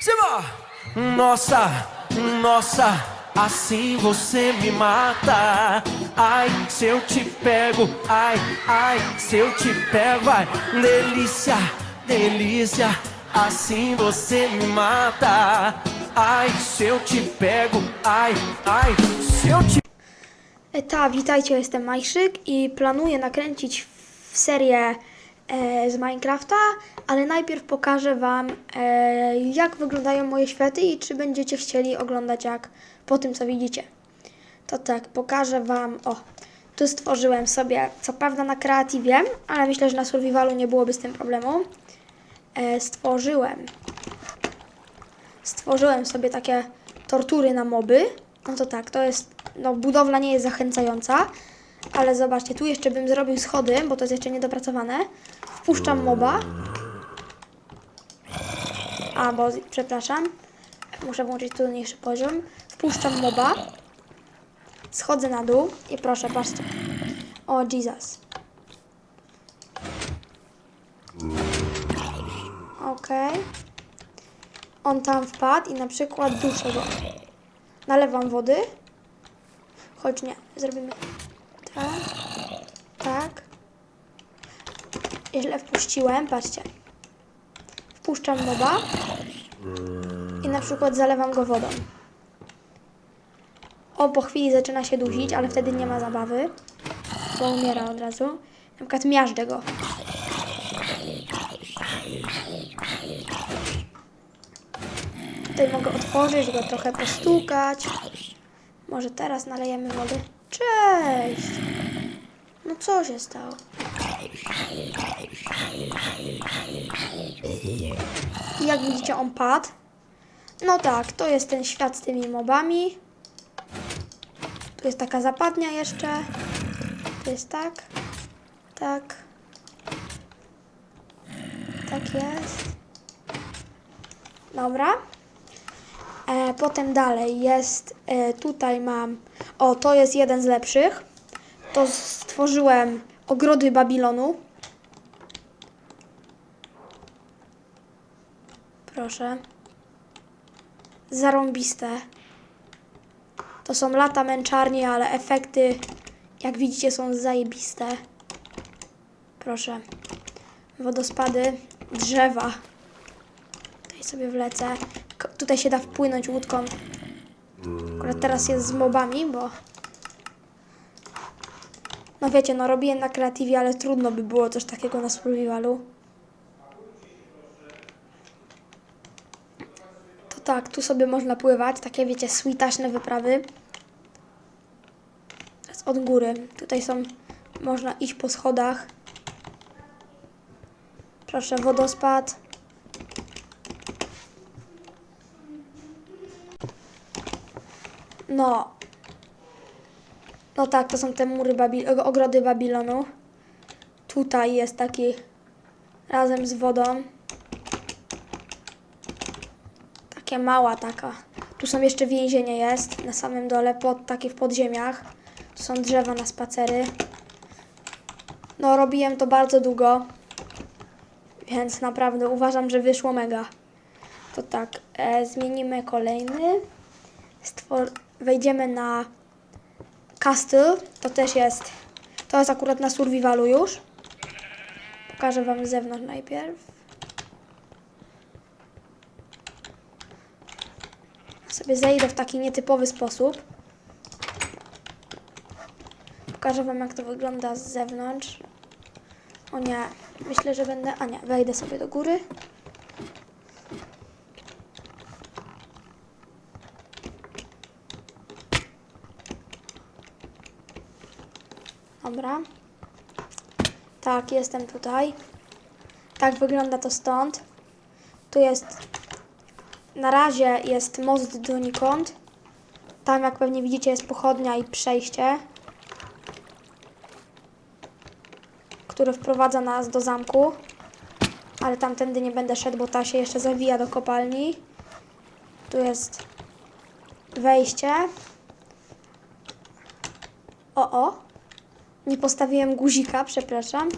Siema! Nossa, nossa, assim você me mata. Ai, se eu te pego, ai, ai, se eu te pego, ai, delícia, delícia, assim você me mata. Ai, se eu te pego, ai, ai, se eu te E, Ta, witajcie, jestem Majszyk i planuję nakręcić w serię e, z Minecrafta, ale najpierw pokażę Wam, e, jak wyglądają moje światy i czy będziecie chcieli oglądać jak po tym, co widzicie. To tak, pokażę Wam, o, tu stworzyłem sobie, co prawda na kreatywie, ale myślę, że na survivalu nie byłoby z tym problemu. E, stworzyłem stworzyłem sobie takie tortury na moby. No to tak, to jest, no budowla nie jest zachęcająca, ale zobaczcie, tu jeszcze bym zrobił schody, bo to jest jeszcze niedopracowane. Wpuszczam moba. A, bo, przepraszam, muszę włączyć trudniejszy poziom. Wpuszczam moba. Schodzę na dół i proszę, patrzcie. O, Jesus. Okej. On tam wpadł i na przykład duszę go. Nalewam wody. Choć nie, zrobimy tak, tak. Źle wpuściłem, patrzcie. Wpuszczam moba i na przykład zalewam go wodą. O, po chwili zaczyna się dusić, ale wtedy nie ma zabawy, bo umiera od razu. Na przykład miażdżę go. Tutaj mogę otworzyć go, trochę postukać. Może teraz nalejemy wody. Cześć! No co się stało? Jak widzicie, on padł. No tak, to jest ten świat z tymi mobami. Tu jest taka zapadnia jeszcze. Tu jest tak. Tak. Tak jest. Dobra. E, potem dalej jest, e, tutaj mam, o to jest jeden z lepszych. To stworzyłem ogrody Babilonu. Proszę. Zarąbiste. To są lata męczarni, ale efekty, jak widzicie, są zajebiste. Proszę. Wodospady, drzewa. Tutaj sobie wlecę. Tutaj się da wpłynąć łódką. Akurat teraz jest z mobami, bo... No wiecie, no robiłem na kreatywie, ale trudno by było coś takiego na survivalu. To tak, tu sobie można pływać. Takie wiecie, switaśne wyprawy. Teraz od góry. Tutaj są... Można iść po schodach. Proszę, wodospad. No. No tak, to są te mury Babil og- ogrody Babilonu. Tutaj jest taki razem z wodą. Takie mała taka. Tu są jeszcze więzienie jest na samym dole, pod, takie w podziemiach. Tu są drzewa na spacery. No, robiłem to bardzo długo. Więc naprawdę uważam, że wyszło mega. To tak, e, zmienimy kolejny stwor- wejdziemy na castle, to też jest, to jest akurat na survivalu już. Pokażę Wam z zewnątrz najpierw. Sobie zejdę w taki nietypowy sposób. Pokażę Wam jak to wygląda z zewnątrz. O nie, myślę, że będę, a nie, wejdę sobie do góry. Dobra. Tak, jestem tutaj. Tak wygląda to stąd. Tu jest. Na razie jest most donikąd. Tam, jak pewnie widzicie, jest pochodnia i przejście, które wprowadza nas do zamku. Ale tamtędy nie będę szedł, bo ta się jeszcze zawija do kopalni. Tu jest wejście. O, o. Nie postawiłem guzika, przepraszam.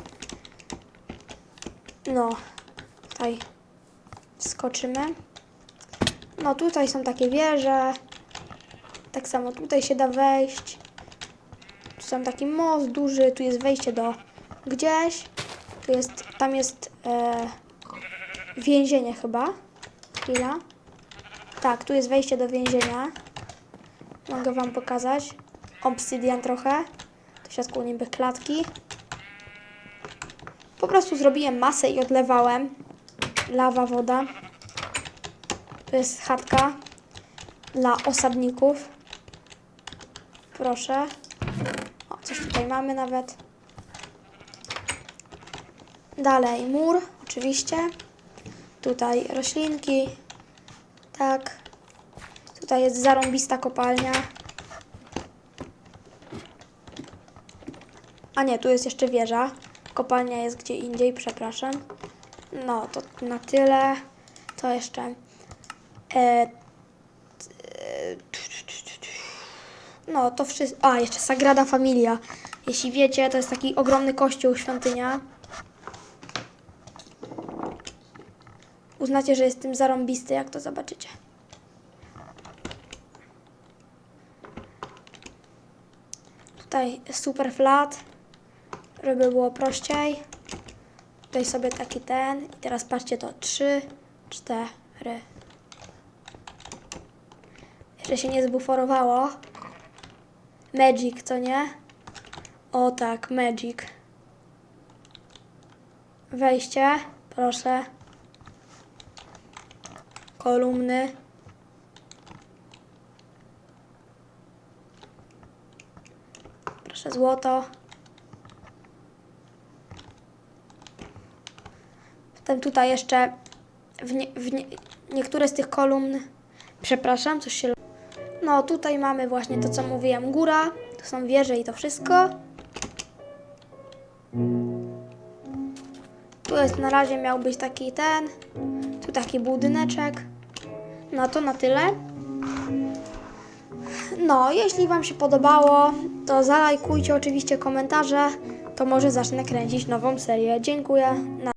No, tutaj wskoczymy. No tutaj są takie wieże. Tak samo tutaj się da wejść. Tu są taki most duży, tu jest wejście do gdzieś. Tu jest, tam jest e, więzienie chyba. Chwila. Tak, tu jest wejście do więzienia. Mogę wam pokazać. Obsydian trochę. Środku niby klatki. Po prostu zrobiłem masę i odlewałem. Lawa, woda. To jest chatka dla osadników. Proszę. O, coś tutaj mamy nawet. Dalej mur, oczywiście. Tutaj roślinki. Tak. Tutaj jest zarąbista kopalnia. A nie, tu jest jeszcze wieża. Kopalnia jest gdzie indziej, przepraszam. No, to na tyle. To jeszcze. E, t- no, to wszystko. A, jeszcze Sagrada Familia. Jeśli wiecie, to jest taki ogromny kościół, świątynia. Uznacie, że jest tym zarąbisty, jak to zobaczycie. Tutaj super flat, żeby było prościej. Tutaj sobie taki ten. I teraz patrzcie to. Trzy, cztery. Jeszcze się nie zbuforowało. Magic, co nie? O tak, Magic. Wejście, proszę. Kolumny. Proszę złoto. Tutaj jeszcze w, nie, w nie, niektóre z tych kolumn, przepraszam, coś się... No tutaj mamy właśnie to, co mówiłem, góra, to są wieże i to wszystko. Tu jest na razie miał być taki ten, tu taki budyneczek. No to na tyle. No, jeśli Wam się podobało, to zalajkujcie oczywiście komentarze, to może zacznę kręcić nową serię. Dziękuję.